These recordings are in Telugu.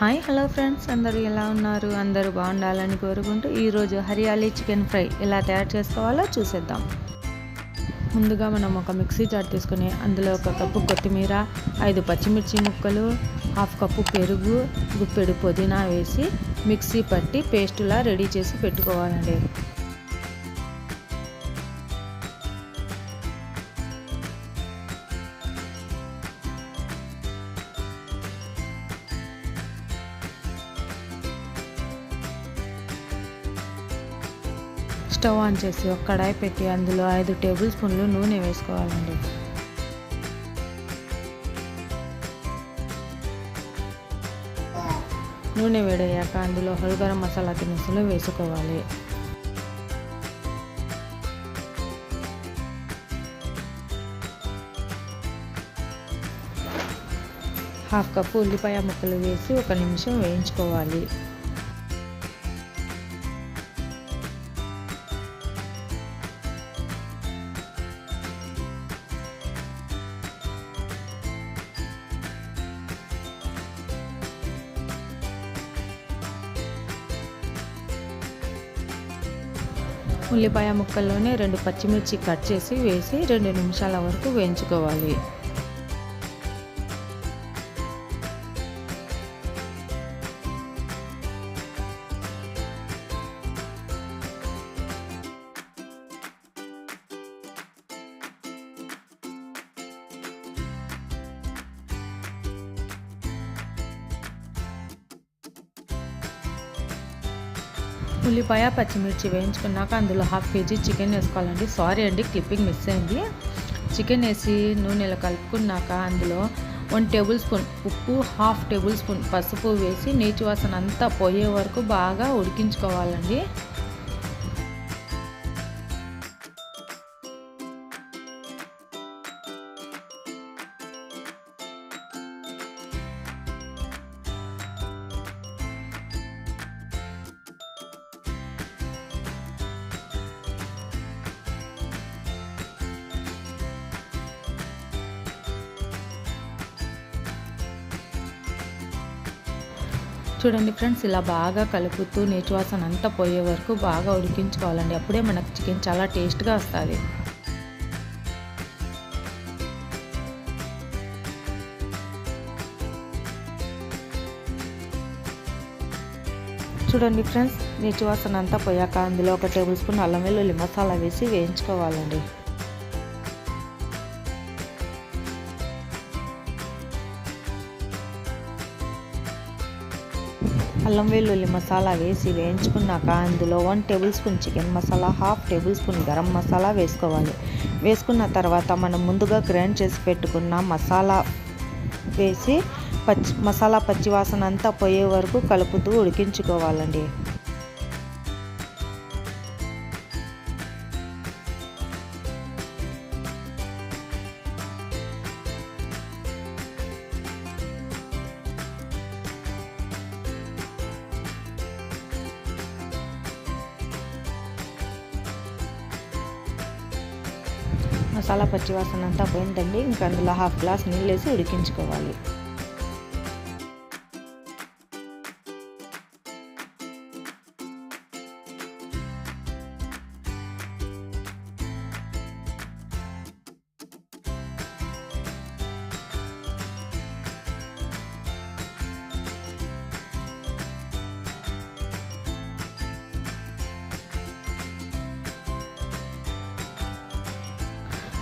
Hi hello friends. అందరూ ఎలా ఉన్నారు? అందరూ బాగుండాలని కోరుకుంటూ ఈరోజు హరియాలీ చికెన్ ఫ్రై ఎలా తయారు చేసుకోవాలో చూసేద్దాం. ముందుగా మనం ఒక మిక్సీ జార్ తీసుకుని అందులో ఒక కప్పు కొత్తిమీర ఐదు పచ్చిమిర్చి ముక్కలు హాఫ్ కప్పు పెరుగు గుప్పెడు పుదీనా వేసి మిక్సీ పట్టి పేస్టులా రెడీ చేసి పెట్టుకోవాలండి. స్టవ్ ఆన్ చేసి ఒక కడాయి పెట్టి అందులో ఐదు టేబుల్ స్పూన్లు నూనె వేసుకోవాలండి. నూనె వేడయ్యాక అందులో హల్గరం మసాలా దినుసులు వేసుకోవాలి. హాఫ్ కప్పు ఉల్లిపాయ ముక్కలు వేసి ఒక నిమిషం వేయించుకోవాలి. ఉల్లిపాయ ముక్కల్లోనే రెండు పచ్చిమిర్చి కట్ చేసి వేసి రెండు నిమిషాల వరకు వేయించుకోవాలి. ఉల్లిపాయ పచ్చిమిర్చి వేయించుకున్నాక అందులో హాఫ్ కేజీ చికెన్ వేసుకోవాలండి. సారీ అండి క్లిప్పింగ్ మిస్ అయింది. చికెన్ వేసి నూనెలో కలుపుకున్నాక అందులో వన్ టేబుల్ స్పూన్ ఉప్పు హాఫ్ టేబుల్ స్పూన్ పసుపు వేసి నీటి వాసన అంతా పోయే వరకు బాగా ఉడికించుకోవాలండి. చూడండి ఫ్రెండ్స్ ఇలా బాగా కలుపుతూ నీటి వాసన అంతా పోయే వరకు బాగా ఉడికించుకోవాలండి. అప్పుడే మనకు చికెన్ చాలా టేస్ట్గా వస్తుంది. చూడండి ఫ్రెండ్స్ నీటి వాసన అంతా పోయాక అందులో ఒక టేబుల్ స్పూన్ అల్లం వెల్లుల్లి మసాలా వేసి వేయించుకోవాలండి. అల్లం వెల్లుల్లి మసాలా వేసి వేయించుకున్నాక అందులో one tablespoon chicken masala half tablespoon garam masala వేసుకోవాలి. వేసుకున్న తర్వాత మనం ముందుగా గ్రైండ్ చేసి పెట్టుకున్న మసాలా వేసి పచ్చి మసాలా పచ్చివాసన అంతా పోయే వరకు కలుపుతూ ఉడికించుకోవాలండి. మసాలా పచ్చివాసన అంతా పోయిందండి. ఇంకా అందులో హాఫ్ గ్లాస్ నీళ్ళు వేసి ఉడికించుకోవాలి.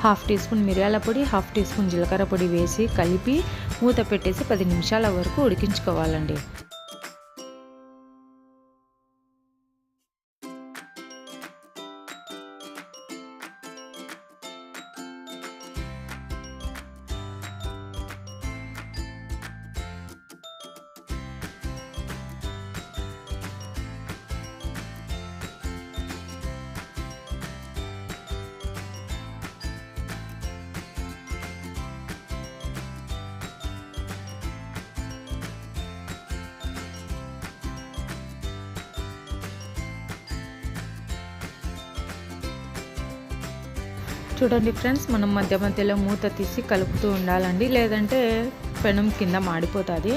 హాఫ్ టీ స్పూన్ మిరియాల పొడి హాఫ్ టీ స్పూన్ జీలకర్ర పొడి వేసి కలిపి మూత పెట్టేసి పది నిమిషాల వరకు ఉడికించుకోవాలండి. చూడండి ఫ్రెండ్స్ మనం మధ్య మధ్యలో మూత తీసి కలుపుతూ ఉండాలండి. లేదంటే పెనం కింద మాడిపోతుంది.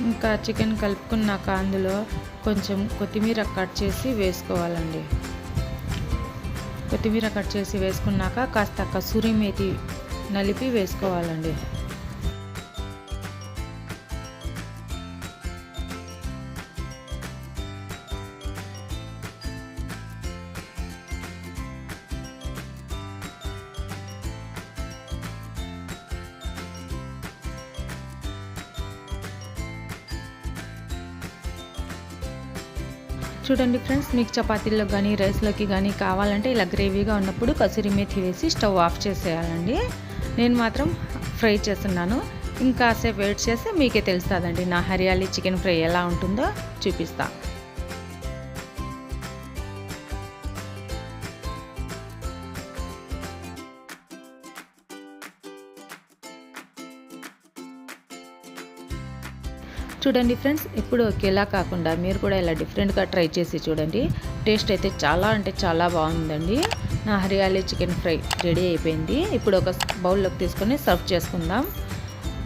ఇంకా చికెన్ కలుపుకున్నాక అందులో కొంచెం కొత్తిమీర కట్ చేసి వేసుకోవాలండి. కొత్తిమీర కట్ చేసి వేసుకున్నాక కాస్త కసూరి మేతి నలిపి వేసుకోవాలండి. చూడండి ఫ్రెండ్స్ మీకు చపాతీల్లో కానీ రైస్లోకి కానీ కావాలంటే ఇలా గ్రేవీగా ఉన్నప్పుడు కసూరి మేతి వేసి స్టవ్ ఆఫ్ చేసేయాలండి. నేను మాత్రం ఫ్రై చేస్తున్నాను. ఇంకాసేపు వెయిట్ చేస్తే మీకే తెలుస్తుందండి నా హరియాలీ చికెన్ ఫ్రై ఎలా ఉంటుందో చూపిస్తాను చూడండి ఫ్రెండ్స్ ఎప్పుడు ఒకేలా కాకుండా మీరు కూడా ఇలా డిఫరెంట్గా ట్రై చేసి చూడండి. టేస్ట్ అయితే చాలా అంటే చాలా బాగుందండి. నా హరియాలీ చికెన్ ఫ్రై రెడీ అయిపోయింది. ఇప్పుడు ఒక బౌల్లోకి తీసుకొని సర్వ్ చేసుకుందాం.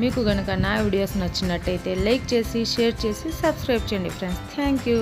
మీకు కనుక నా వీడియోస్ నచ్చినట్టయితే లైక్ చేసి షేర్ చేసి సబ్స్క్రైబ్ చేయండి ఫ్రెండ్స్. Thank you.